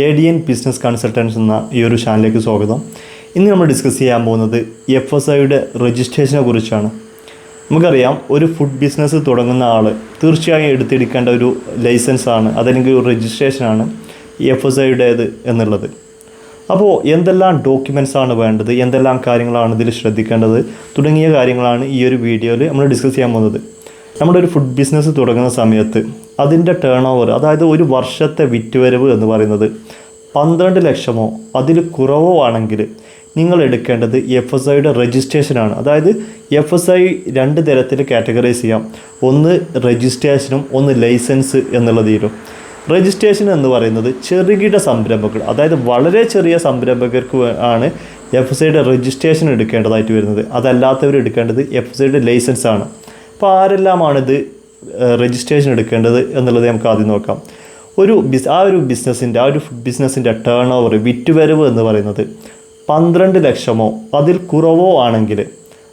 A D N business consultants എന്ന ഈ ഒരു ചാനലിലേക്ക് സ്വാഗതം. ഇന്ന് നമ്മൾ ഡിസ്കസ് ചെയ്യാൻ പോകുന്നത് എഫ് എസ് ഐയുടെ രജിസ്ട്രേഷനെ കുറിച്ചാണ്. നമുക്കറിയാം ഒരു ഫുഡ് ബിസിനസ് തുടങ്ങുന്ന ആൾ തീർച്ചയായും എടുത്തെടുക്കേണ്ട ഒരു ലൈസൻസാണ് അതല്ലെങ്കിൽ ഒരു രജിസ്ട്രേഷനാണ് എഫ് എസ് ഐയുടേത് എന്നുള്ളത്. അപ്പോൾ എന്തെല്ലാം ഡോക്യുമെൻസ് ആണ് വേണ്ടത് എന്തെല്ലാം കാര്യങ്ങളാണ് ഇതിൽ ശ്രദ്ധിക്കേണ്ടത് തുടങ്ങിയ കാര്യങ്ങളാണ് ഈ ഒരു വീഡിയോയിൽ നമ്മൾ ഡിസ്കസ് ചെയ്യാൻ പോകുന്നത്. നമ്മുടെ ഒരു ഫുഡ് ബിസിനസ് തുടങ്ങുന്ന സമയത്ത് അതിന്റെ ടേൺ ഓവർ അതായത് ഒരു വർഷത്തെ വിറ്റുവരവ് എന്ന് പറയുന്നത് പന്ത്രണ്ട് ലക്ഷമോ അതിൽ കുറവോ ആണെങ്കിൽ നിങ്ങൾ എടുക്കേണ്ടത് എഫ് എസ് ഐയുടെ രജിസ്ട്രേഷനാണ് അതായത് എഫ് എസ് ഐ രണ്ട് തരത്തിൽ കാറ്റഗറൈസ് ചെയ്യാം. ഒന്ന് രജിസ്ട്രേഷനും ഒന്ന് ലൈസൻസ് എന്നുള്ളതിലും രജിസ്ട്രേഷൻ എന്ന് പറയുന്നത് ചെറുകിട സംരംഭകർ അതായത് വളരെ ചെറിയ സംരംഭകർക്ക് ആണ് എഫ് എസ് ഐയുടെ രജിസ്ട്രേഷൻ എടുക്കേണ്ടതായിട്ട് വരുന്നത്. അതല്ലാത്തവർ എടുക്കേണ്ടത് എഫ് എസ് ഐയുടെ ലൈസൻസ് ആണ്. അപ്പോൾ ആരെല്ലാമാണിത് രജിസ്ട്രേഷൻ എടുക്കേണ്ടത് എന്നുള്ളത് നമുക്ക് ആദ്യം നോക്കാം. ഒരു ബിസ് ആ ഒരു ബിസിനസ്സിന്റെ ആ ഒരു ബിസിനസ്സിന്റെ ടേൺ ഓവർ വിറ്റുവരവ് എന്ന് പറയുന്നത് പന്ത്രണ്ട് ലക്ഷമോ അതിൽ കുറവോ ആണെങ്കിൽ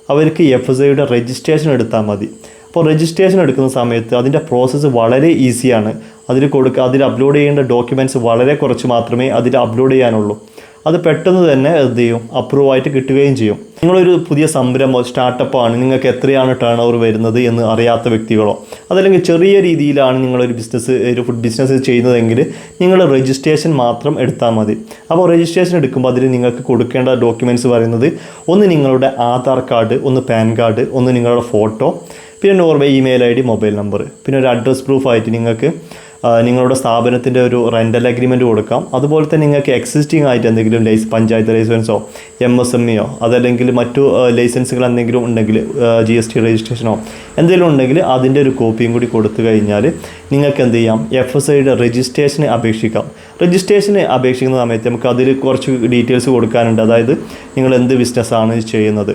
അവർക്ക് എഫ് എസ് ഐയുടെ രജിസ്ട്രേഷൻ എടുത്താൽ മതി. അപ്പോൾ രജിസ്ട്രേഷൻ എടുക്കുന്ന സമയത്ത് അതിന്റെ പ്രോസസ്സ് വളരെ ഈസിയാണ് അതിൽ കൊടുക്കുക അതിൽ അപ്ലോഡ് ചെയ്യേണ്ട ഡോക്യുമെന്റ്സ് വളരെ കുറച്ച് മാത്രമേ അതിൽ അപ്ലോഡ് ചെയ്യാനുള്ളൂ. അത് പെട്ടെന്ന് തന്നെ എന്ത് ചെയ്യും? അപ്രൂവ് ആയിട്ട് കിട്ടുകയും ചെയ്യും. നിങ്ങളൊരു പുതിയ സംരംഭം സ്റ്റാർട്ടപ്പാണ് നിങ്ങൾക്ക് എത്രയാണ് ടേൺ ഓവർ വരുന്നത് എന്ന് അറിയാത്ത വ്യക്തികളോ അതല്ലെങ്കിൽ ചെറിയ രീതിയിലാണ് നിങ്ങളൊരു ബിസിനസ് ഒരു ഫുഡ് ബിസിനസ് ചെയ്യുന്നതെങ്കിൽ നിങ്ങൾ രജിസ്ട്രേഷൻ മാത്രം എടുത്താൽ മതി. അപ്പോൾ രജിസ്ട്രേഷൻ എടുക്കുമ്പോൾ അതിൽ നിങ്ങൾക്ക് കൊടുക്കേണ്ട ഡോക്യുമെന്റ്സ് പറയുന്നത് ഒന്ന് നിങ്ങളുടെ ആധാർ കാർഡ് ഒന്ന് പാൻ കാർഡ് ഒന്ന് നിങ്ങളുടെ ഫോട്ടോ പിന്നെ normal email I D mobile number പിന്നെ ഒരു അഡ്രസ് പ്രൂഫ് ആയിട്ട് നിങ്ങൾക്ക് നിങ്ങളുടെ സ്ഥാപനത്തിന്റെ ഒരു റെന്റൽ അഗ്രിമെന്റ് കൊടുക്കാം. അതുപോലെ തന്നെ നിങ്ങൾക്ക് എക്സിസ്റ്റിംഗ് ആയിട്ട് എന്തെങ്കിലും ലൈസ് പഞ്ചായത്ത് ലൈസൻസോ എം എസ് എം ഇയോ അതല്ലെങ്കിൽ മറ്റു ലൈസൻസുകൾ എന്തെങ്കിലും ഉണ്ടെങ്കിൽ ജി എസ് ടി രജിസ്ട്രേഷനോ എന്തെങ്കിലും ഉണ്ടെങ്കിൽ അതിന്റെ ഒരു കോപ്പിയും കൂടി കൊടുത്തു കഴിഞ്ഞാൽ നിങ്ങൾക്ക് എന്ത് ചെയ്യാം? എഫ് എസ് ഐയുടെ രജിസ്ട്രേഷന് അപേക്ഷിക്കാം. രജിസ്ട്രേഷന് അപേക്ഷിക്കുന്ന സമയത്ത് നമുക്ക് അതിൽ കുറച്ച് ഡീറ്റെയിൽസ് കൊടുക്കാനുണ്ട്. അതായത് നിങ്ങൾ എന്ത് ബിസിനസ്സാണ് ചെയ്യുന്നത്?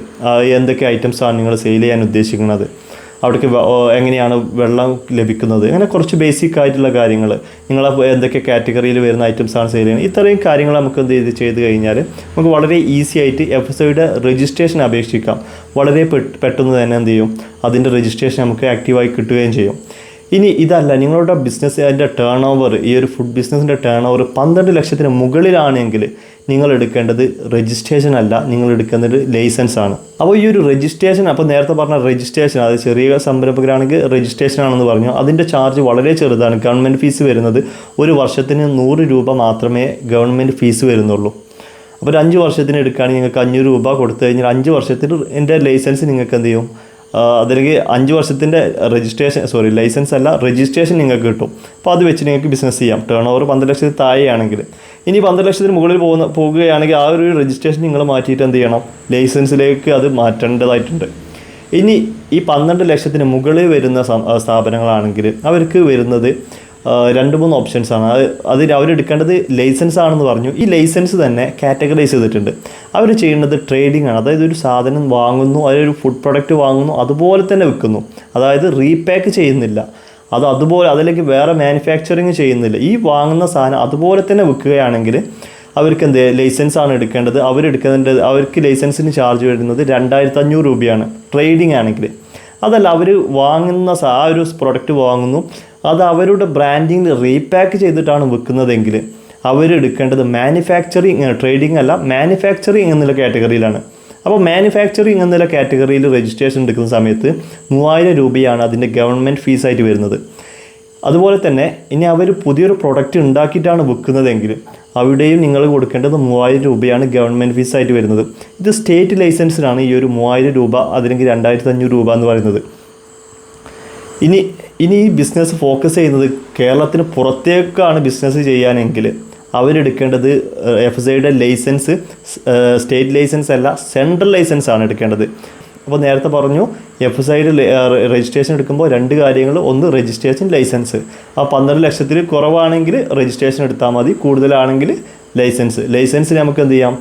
എന്തൊക്കെ ഐറ്റംസാണ് നിങ്ങൾ സെയിൽ ചെയ്യാൻ ഉദ്ദേശിക്കുന്നത്? അവിടേക്ക് എങ്ങനെയാണ് വെള്ളം ലഭിക്കുന്നത്? അങ്ങനെ കുറച്ച് ബേസിക് ആയിട്ടുള്ള കാര്യങ്ങൾ നിങ്ങൾ എന്തൊക്കെ കാറ്റഗറിയിൽ വരുന്ന ഐറ്റംസ് ആണ് സെയിൽ ചെയ്യുന്നത്? ഇത്രയും കാര്യങ്ങൾ നമുക്ക് എന്ത് ചെയ്ത് ചെയ്ത് കഴിഞ്ഞാൽ നമുക്ക് വളരെ ഈസി ആയിട്ട് എഫ് എസ് ഐയുടെ രജിസ്ട്രേഷൻ അപേക്ഷിക്കാം. വളരെ പെട്ടെന്ന് തന്നെ എന്ത് ചെയ്യും? അതിന്റെ രജിസ്ട്രേഷൻ നമുക്ക് ആക്റ്റീവായി കിട്ടുകയും ചെയ്യും. ഇനി ഇതല്ല നിങ്ങളുടെ ബിസിനസ് അതിന്റെ ടേൺ ഓവർ ഈ ഒരു ഫുഡ് ബിസിനസ്സിന്റെ ടേൺ ഓവർ പന്ത്രണ്ട് ലക്ഷത്തിന് മുകളിലാണെങ്കിൽ നിങ്ങൾ എടുക്കേണ്ടത് രജിസ്ട്രേഷൻ അല്ല നിങ്ങൾ എടുക്കുന്നത് ലൈസൻസ് ആണ്. അപ്പോൾ ഈ ഒരു രജിസ്ട്രേഷൻ അപ്പോൾ നേരത്തെ പറഞ്ഞ രജിസ്ട്രേഷൻ അത് ചെറിയ സംരംഭകരാണെങ്കിൽ രജിസ്ട്രേഷൻ ആണെന്ന് പറഞ്ഞു. അതിന്റെ ചാർജ് വളരെ ചെറുതാണ്. ഗവൺമെന്റ് ഫീസ് വരുന്നത് ഒരു വർഷത്തിന് നൂറ് രൂപ മാത്രമേ ഗവൺമെന്റ് ഫീസ് വരുന്നുള്ളൂ. അപ്പോൾ ഒരു അഞ്ച് വർഷത്തിന് എടുക്കുകയാണെങ്കിൽ നിങ്ങൾക്ക് അഞ്ഞൂറ് രൂപ കൊടുത്തു കഴിഞ്ഞാൽ അഞ്ച് വർഷത്തിന് എന്റെ ലൈസൻസ് നിങ്ങൾക്ക് എന്ത് ചെയ്യും? അതിലേക്ക് അഞ്ച് വർഷത്തിന്റെ രജിസ്ട്രേഷൻ സോറി ലൈസൻസ് അല്ല രജിസ്ട്രേഷൻ നിങ്ങൾക്ക് കിട്ടും. അപ്പോൾ അത് വെച്ച് നിങ്ങൾക്ക് ബിസിനസ് ചെയ്യാം. ടേൺ ഓവർ പന്ത്രണ്ട് ലക്ഷത്തിൽ താഴെയാണെങ്കിൽ. ഇനി പന്ത്രണ്ട് ലക്ഷത്തിന് മുകളിൽ പോകുന്ന പോകുകയാണെങ്കിൽ ആ ഒരു രജിസ്ട്രേഷൻ നിങ്ങൾ മാറ്റിയിട്ട് എന്ത് ചെയ്യണം? ലൈസൻസിലേക്ക് അത് മാറ്റേണ്ടതായിട്ടുണ്ട്. ഇനി ഈ പന്ത്രണ്ട് ലക്ഷത്തിന് മുകളിൽ വരുന്ന സ്ഥാപനങ്ങളാണെങ്കിൽ അവർക്ക് വരുന്നത് രണ്ട് മൂന്ന് ഓപ്ഷൻസ് ആണ്. അത് അതിൽ അവരെടുക്കേണ്ടത് ലൈസൻസ് ആണെന്ന് പറഞ്ഞു. ഈ ലൈസൻസ് തന്നെ കാറ്റഗറൈസ് ചെയ്തിട്ടുണ്ട്. അവർ ചെയ്യുന്നത് ട്രേഡിംഗ് ആണ്. അതായത് ഒരു സാധനം വാങ്ങുന്നു അതിലൊരു ഫുഡ് പ്രൊഡക്റ്റ് വാങ്ങുന്നു അതുപോലെ തന്നെ വിൽക്കുന്നു. അതായത് റീപാക്ക് ചെയ്യുന്നില്ല. അത് അതുപോലെ അതിലേക്ക് വേറെ മാനുഫാക്ചറിങ് ചെയ്യുന്നില്ല. ഈ വാങ്ങുന്ന സാധനം അതുപോലെ തന്നെ വിൽക്കുകയാണെങ്കിൽ അവർക്ക് എന്ത് ലൈസൻസ് ആണ് എടുക്കേണ്ടത്? അവരെടുക്കേണ്ടത് അവർക്ക് ലൈസൻസിന് ചാർജ് വരുന്നത് രണ്ടായിരത്തി അഞ്ഞൂറ് രൂപയാണ്. ട്രേഡിംഗ് ആണെങ്കിൽ. അതല്ല അവർ വാങ്ങുന്ന ആ ഒരു പ്രൊഡക്റ്റ് വാങ്ങുന്നു. അത് അവരുടെ ബ്രാൻഡിങ്ങിൽ റീപാക്ക് ചെയ്തിട്ടാണ് വിൽക്കുന്നതെങ്കിൽ അവരെടുക്കേണ്ടത് മാനുഫാക്ചറിങ് ട്രേഡിംഗ് അല്ല മാനുഫാക്ചറിങ് എന്നുള്ള കാറ്റഗറിയിലാണ് അപ്പോൾ മാനുഫാക്ചറിങ് എന്നുള്ള കാറ്റഗറിയിൽ രജിസ്ട്രേഷൻ എടുക്കുന്ന സമയത്ത് മൂവായിരം രൂപയാണ് അതിന്റെ ഗവൺമെന്റ് ഫീസായിട്ട് വരുന്നത്. അതുപോലെ തന്നെ ഇനി അവർ പുതിയൊരു പ്രൊഡക്റ്റ് ഉണ്ടാക്കിയിട്ടാണ് വിൽക്കുന്നതെങ്കിൽ അവിടെയും നിങ്ങൾ കൊടുക്കേണ്ടത് മൂവായിരം രൂപയാണ് ഗവൺമെന്റ് ഫീസായിട്ട് വരുന്നത്. ഇത് സ്റ്റേറ്റ് ലൈസൻസിനാണ് ഈ ഒരു മൂവായിരം രൂപ അതിലെങ്കിൽ രണ്ടായിരത്തി അഞ്ഞൂറ് രൂപ എന്ന് പറയുന്നത്. ഇനി ഇനി ഈ ബിസിനസ് ഫോക്കസ് ചെയ്യുന്നത് കേരളത്തിന് പുറത്തേക്കാണ് ബിസിനസ് ചെയ്യാനെങ്കിൽ അവരെടുക്കേണ്ടത് എഫ് സൈയുടെ ലൈസൻസ് സ്റ്റേറ്റ് ലൈസൻസ് അല്ല സെൻട്രൽ ലൈസൻസ് ആണ് എടുക്കേണ്ടത്. അപ്പോൾ നേരത്തെ പറഞ്ഞു എഫ് സൈഡ് രജിസ്ട്രേഷൻ എടുക്കുമ്പോൾ രണ്ട് കാര്യങ്ങൾ. ഒന്ന് രജിസ്ട്രേഷൻ ലൈസൻസ് ആ പന്ത്രണ്ട് ലക്ഷത്തിൽ കുറവാണെങ്കിൽ രജിസ്ട്രേഷൻ എടുത്താൽ മതി. കൂടുതലാണെങ്കിൽ ലൈസൻസ് ലൈസൻസ് നമുക്ക് എന്ത് ചെയ്യാം?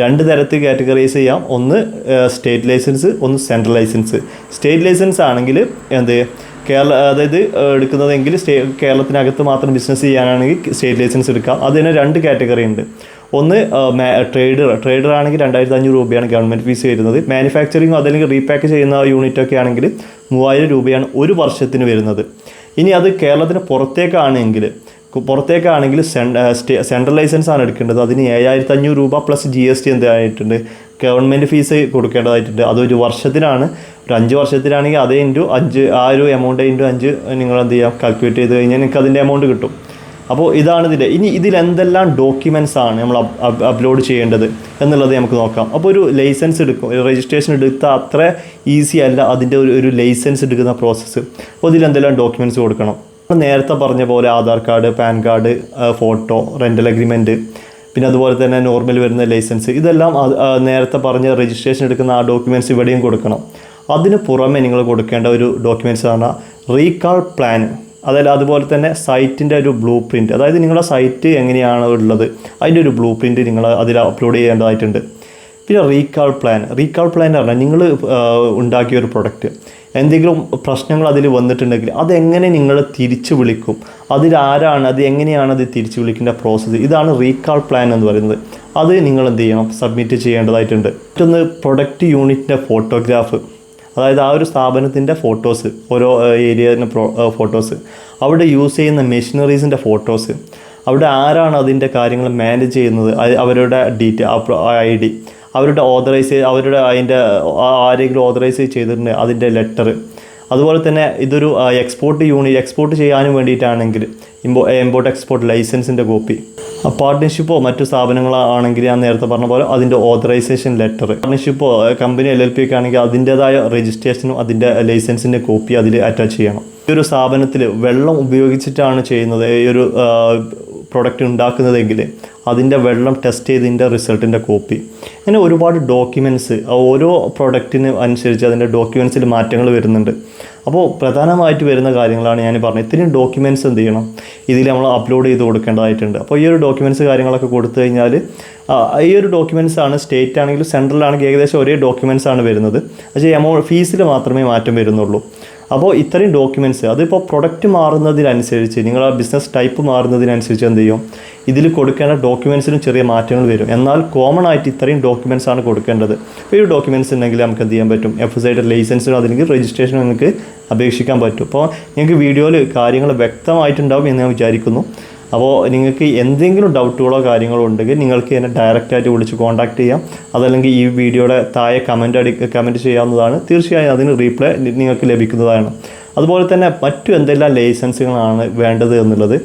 രണ്ട് തരത്തിൽ കാറ്റഗറൈസ് ചെയ്യാം. ഒന്ന് സ്റ്റേറ്റ് ലൈസൻസ് ഒന്ന് സെൻട്രൽ ലൈസൻസ് സ്റ്റേറ്റ് ലൈസൻസ് ആണെങ്കിൽ എന്ത്? കേരള അതായത് എടുക്കുന്നതെങ്കിൽ സ്റ്റേ കേരളത്തിനകത്ത് മാത്രം ബിസിനസ് ചെയ്യാനാണെങ്കിൽ സ്റ്റേറ്റ് ലൈസൻസ് എടുക്കാം. അതിന് രണ്ട് കാറ്റഗറി ഉണ്ട്. ഒന്ന് ട്രേഡർ ട്രേഡർ ആണെങ്കിൽ രണ്ടായിരത്തി അഞ്ഞൂറ് രൂപയാണ് ഗവൺമെന്റ് ഫീസ് വരുന്നത്. മാനുഫാക്ചറിങ്ങോ അതല്ലെങ്കിൽ റീപാക്ക് ചെയ്യുന്ന യൂണിറ്റൊക്കെ ആണെങ്കിൽ മൂവായിരം രൂപയാണ് ഒരു വർഷത്തിന് വരുന്നത്. ഇനി അത് കേരളത്തിന് പുറത്തേക്കാണെങ്കിൽ പുറത്തേക്കാണെങ്കിൽ സെൻട്രൽ ലൈസൻസ് ആണ് എടുക്കേണ്ടത്. അതിന് ഏഴായിരത്തി അഞ്ഞൂറ് രൂപ പ്ലസ് ജി എസ് ടി എന്തായിട്ടുണ്ട് ഗവൺമെന്റ് ഫീസ് കൊടുക്കേണ്ടതായിട്ടുണ്ട്. അതൊരു വർഷത്തിനാണ്. ഒരു അഞ്ച് വർഷത്തിലാണെങ്കിൽ അതേ ഇന്റു അഞ്ച് ആ ഒരു എമൗണ്ട് ഇന്റു അഞ്ച് നിങ്ങൾ എന്ത് ചെയ്യാം? കാൽക്കുലേറ്റ് ചെയ്ത് കഴിഞ്ഞാൽ നിങ്ങൾക്ക് അതിന്റെ എമൗണ്ട് കിട്ടും. അപ്പോൾ ഇതാണ് ഇതിന്റെ ഇനി ഇതിൽ എന്തെല്ലാം ഡോക്യുമെന്റ്സ് ആണ് നമ്മൾ അപ്ലോഡ് ചെയ്യേണ്ടത് എന്നുള്ളത് നമുക്ക് നോക്കാം. അപ്പോൾ ഒരു ലൈസൻസ് എടുക്കും. രജിസ്ട്രേഷൻ എടുത്ത അത്ര ഈസി അല്ല അതിന്റെ ഒരു ഒരു ലൈസൻസ് എടുക്കുന്ന പ്രോസസ്സ് അപ്പോൾ ഇതിൽ എന്തെല്ലാം ഡോക്യുമെന്റ്സ് കൊടുക്കണം? നമ്മൾ നേരത്തെ പറഞ്ഞ പോലെ Aadhaar card PAN card photo rental agreement പിന്നെ അതുപോലെ തന്നെ നോർമൽ വരുന്ന ലൈസൻസ് ഇതെല്ലാം നേരത്തെ പറഞ്ഞ രജിസ്ട്രേഷൻ എടുക്കുന്ന ആ ഡോക്യുമെന്റ്സ് ഇവിടെയും കൊടുക്കണം. അതിന് പുറമെ നിങ്ങൾ കൊടുക്കേണ്ട ഒരു ഡോക്യുമെന്റ്സ് പറഞ്ഞാൽ റീകാൾ പ്ലാൻ അതായത് അതുപോലെ തന്നെ സൈറ്റിന്റെ ഒരു ബ്ലൂ പ്രിന്റ് അതായത് നിങ്ങളുടെ സൈറ്റ് എങ്ങനെയാണ് ഉള്ളത്? അതിന്റെ ഒരു ബ്ലൂ പ്രിന്റ് നിങ്ങൾ അതിൽ അപ്ലോഡ് ചെയ്യേണ്ടതായിട്ടുണ്ട്. പിന്നെ റീകാൾ പ്ലാൻ റീകാൾ പ്ലാൻ എന്ന് പറഞ്ഞാൽ നിങ്ങൾ ഉണ്ടാക്കിയ ഒരു പ്രൊഡക്റ്റ് എന്തെങ്കിലും പ്രശ്നങ്ങൾ അതിൽ വന്നിട്ടുണ്ടെങ്കിൽ അതെങ്ങനെ നിങ്ങൾ തിരിച്ചു വിളിക്കും? അതിലാരാണ് അത് എങ്ങനെയാണ് അത് തിരിച്ചു വിളിക്കേണ്ട പ്രോസസ്സ് ഇതാണ് റീകാൾ പ്ലാൻ എന്ന് പറയുന്നത്. അത് നിങ്ങൾ എന്ത് ചെയ്യണം? സബ്മിറ്റ് ചെയ്യേണ്ടതായിട്ടുണ്ട്. മറ്റൊന്ന് പ്രൊഡക്റ്റ് യൂണിറ്റിന്റെ ഫോട്ടോഗ്രാഫ് അതായത് ആ ഒരു സ്ഥാപനത്തിന്റെ ഫോട്ടോസ് ഓരോ ഏരിയന്റെ ഫോട്ടോസ് അവിടെ യൂസ് ചെയ്യുന്ന മെഷീനറീസിന്റെ ഫോട്ടോസ് അവിടെ ആരാണ് അതിന്റെ കാര്യങ്ങൾ മാനേജ് ചെയ്യുന്നത്? അവരുടെ ഡീറ്റെയിൽ ഐ ഡി. അവരുടെ ഓതറൈസ് അവരുടെ അതിന്റെ ആരെങ്കിലും ഓതറൈസ് ചെയ്തിട്ടുണ്ട് അതിന്റെ ലെറ്റർ അതുപോലെ തന്നെ ഇതൊരു എക്സ്പോർട്ട് യൂണിറ്റ് എക്സ്പോർട്ട് ചെയ്യാനും വേണ്ടിയിട്ടാണെങ്കിൽ ഇമ്പോ ഇമ്പോർട്ട് എക്സ്പോർട്ട് ലൈസൻസിന്റെ കോപ്പി പാർട്ട്ണർഷിപ്പോ മറ്റു സ്ഥാപനങ്ങളോ ആണെങ്കിൽ ഞാൻ നേരത്തെ പറഞ്ഞ പോലെ അതിന്റെ ഓതറൈസേഷൻ ലെറ്റർ പാർട്ട്ണർഷിപ്പോ കമ്പനി എൽ എൽ പി ഒക്കെ ആണെങ്കിൽ അതിന്റെതായ രജിസ്ട്രേഷനും അതിന്റെ ലൈസൻസിന്റെ കോപ്പി അതിൽ അറ്റാച്ച് ചെയ്യണം. ഈ ഒരു സ്ഥാപനത്തിൽ വെള്ളം ഉപയോഗിച്ചിട്ടാണ് ചെയ്യുന്നത് ഈ ഒരു പ്രൊഡക്റ്റ് ഉണ്ടാക്കുന്നതെങ്കിൽ അതിന്റെ വെള്ളം ടെസ്റ്റ് ചെയ്തതിന്റെ റിസൾട്ടിന്റെ കോപ്പി അങ്ങനെ ഒരുപാട് ഡോക്യുമെന്റ്സ് ഓരോ പ്രോഡക്റ്റിന് അനുസരിച്ച് അതിന്റെ ഡോക്യുമെന്റ്സിൽ മാറ്റങ്ങൾ വരുന്നുണ്ട്. അപ്പോൾ പ്രധാനമായിട്ട് വരുന്ന കാര്യങ്ങളാണ് ഞാൻ പറഞ്ഞത്. ഇത്രയും ഡോക്യുമെന്റ്സ് എന്ത് ചെയ്യണം? ഇതിൽ നമ്മൾ അപ്ലോഡ് ചെയ്ത് കൊടുക്കേണ്ടതായിട്ടുണ്ട്. അപ്പോൾ ഈ ഒരു ഡോക്യുമെന്റ്സ് കാര്യങ്ങളൊക്കെ കൊടുത്തു കഴിഞ്ഞാൽ ഈ ഒരു ഡോക്യുമെന്റ്സ് ആണ് സ്റ്റേറ്റ് ആണെങ്കിലും സെൻട്രലാണെങ്കിൽ ഏകദേശം ഒരേ ഡോക്യുമെന്റ്സ് ആണ് വരുന്നത്. പക്ഷേ എമൗണ്ട് ഫീസിൽ മാത്രമേ മാറ്റം വരുന്നുള്ളൂ. അപ്പോൾ ഇത്രയും ഡോക്യുമെന്റ്സ് അതിപ്പോൾ പ്രൊഡക്റ്റ് മാറുന്നതിനനുസരിച്ച് നിങ്ങളുടെ ബിസിനസ് ടൈപ്പ് മാറുന്നതിനനുസരിച്ച് എന്ത് ചെയ്യും? ഇതിൽ കൊടുക്കേണ്ട ഡോക്യുമെൻസിനും ചെറിയ മാറ്റങ്ങൾ വരും. എന്നാൽ കോമൺ ആയിട്ട് ഇത്രയും ഡോക്യുമെന്റ്സ് ആണ് കൊടുക്കേണ്ടത്. ഒരു ഈ ഡോക്യുമെന്റ്സ് ഉണ്ടെങ്കിൽ നമുക്ക് എന്ത് ചെയ്യാൻ പറ്റും? എഫ് ഐയുടെ ലൈസൻസിനും അതിലേക്ക് രജിസ്ട്രേഷനും നിങ്ങൾക്ക് അപേക്ഷിക്കാൻ പറ്റും. അപ്പോൾ നിങ്ങൾക്ക് വീഡിയോയിൽ കാര്യങ്ങൾ വ്യക്തമായിട്ടുണ്ടാവും എന്ന് ഞാൻ വിചാരിക്കുന്നു. അപ്പോൾ നിങ്ങൾക്ക് എന്തെങ്കിലും ഡൗട്ടുകളോ കാര്യങ്ങളോ ഉണ്ടെങ്കിൽ നിങ്ങൾക്ക് എന്നെ ഡയറക്റ്റായിട്ട് വിളിച്ച് കോൺടാക്ട് ചെയ്യാം. അതല്ലെങ്കിൽ ഈ വീഡിയോയുടെ താഴെ കമന്റ് അടി കമന്റ് ചെയ്യാവുന്നതാണ്. തീർച്ചയായും അതിന് റീപ്ലൈ നിങ്ങൾക്ക് ലഭിക്കുന്നതാണ്. അതുപോലെ തന്നെ മറ്റു എന്തെല്ലാം ലൈസൻസുകളാണ് വേണ്ടത് എന്നുള്ളത്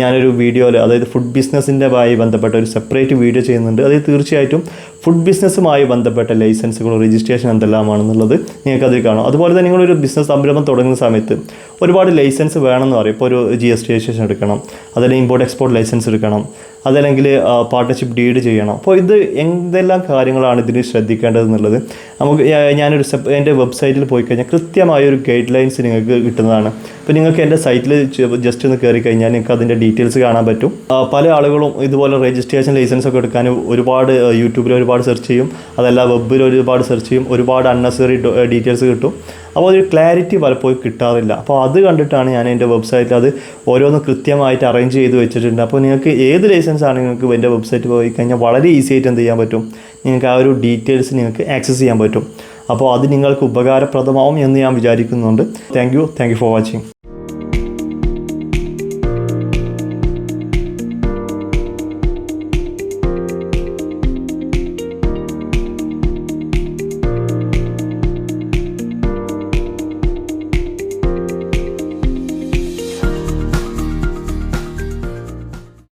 ഞാനൊരു വീഡിയോയിൽ അതായത് ഫുഡ് ബിസിനസ്സിന്റെ ആയി ബന്ധപ്പെട്ട ഒരു സെപ്പറേറ്റ് വീഡിയോ ചെയ്യുന്നുണ്ട്. അതിൽ തീർച്ചയായിട്ടും ഫുഡ് ബിസിനസ്സുമായി ബന്ധപ്പെട്ട ലൈസൻസുകളും രജിസ്ട്രേഷൻ എന്തെല്ലാമാണെന്നുള്ളത് നിങ്ങൾക്ക് അതിൽ കാണാം. അതുപോലെ തന്നെ നിങ്ങളൊരു ബിസിനസ് സംരംഭം തുടങ്ങുന്ന സമയത്ത് ഒരുപാട് ലൈസൻസ് വേണമെന്ന് പറയും. ഇപ്പോൾ ഒരു ജി എസ് ടി രജിസ്ട്രേഷൻ എടുക്കണം അതല്ലെങ്കിൽ ഇമ്പോർട്ട് എക്സ്പോർട്ട് ലൈസൻസ് എടുക്കണം. അതല്ലെങ്കിൽ പാർട്ട്ണർഷിപ്പ് ഡീഡ് ചെയ്യണം. അപ്പോൾ ഇത് എന്തെല്ലാം കാര്യങ്ങളാണ് ഇതിന് ശ്രദ്ധിക്കേണ്ടത് എന്നുള്ളത് നമുക്ക് ഞാനൊരു എന്റെ വെബ്സൈറ്റിൽ പോയി കഴിഞ്ഞാൽ കൃത്യമായ ഒരു ഗൈഡ് ലൈൻസ് നിങ്ങൾക്ക് കിട്ടുന്നതാണ്. അപ്പോൾ നിങ്ങൾക്ക് എന്റെ സൈറ്റിൽ ജസ്റ്റ് ഒന്ന് കയറി കഴിഞ്ഞാൽ നിങ്ങൾക്ക് അതിന്റെ ഡീറ്റെയിൽസ് കാണാൻ പറ്റും. പല ആളുകളും ഇതുപോലെ രജിസ്ട്രേഷൻ ലൈസൻസ് ഒക്കെ എടുക്കാൻ ഒരുപാട് യൂട്യൂബിൽ ഒരുപാട് സെർച്ച് ചെയ്യും. അതല്ല വെബിൽ ഒരുപാട് സെർച്ച് ചെയ്യും. ഒരുപാട് അൺനെസറി ഡീറ്റെയിൽസ് കിട്ടും. അപ്പോൾ ഒരു ക്ലാരിറ്റി പലപ്പോഴും കിട്ടാറില്ല. അപ്പോൾ അത് കണ്ടിട്ടാണ് ഞാൻ എന്റെ വെബ്സൈറ്റിൽ അത് ഓരോന്നും കൃത്യമായിട്ട് അറേഞ്ച് ചെയ്ത് വെച്ചിട്ടുണ്ട്. അപ്പോൾ നിങ്ങൾക്ക് ഏത് ലൈസൻസ് ആണ് നിങ്ങൾക്ക് എന്റെ വെബ്സൈറ്റ് പോയി കഴിഞ്ഞാൽ വളരെ ഈസി ആയിട്ട് എന്ത് ചെയ്യാൻ പറ്റും? നിങ്ങൾക്ക് ആ ഒരു ഡീറ്റെയിൽസ് നിങ്ങൾക്ക് ആക്സസ് ചെയ്യാൻ പറ്റും. അപ്പോൾ അത് നിങ്ങൾക്ക് ഉപകാരപ്രദമാവും എന്ന് ഞാൻ വിചാരിക്കുന്നുണ്ട്. Thank you thank you for watching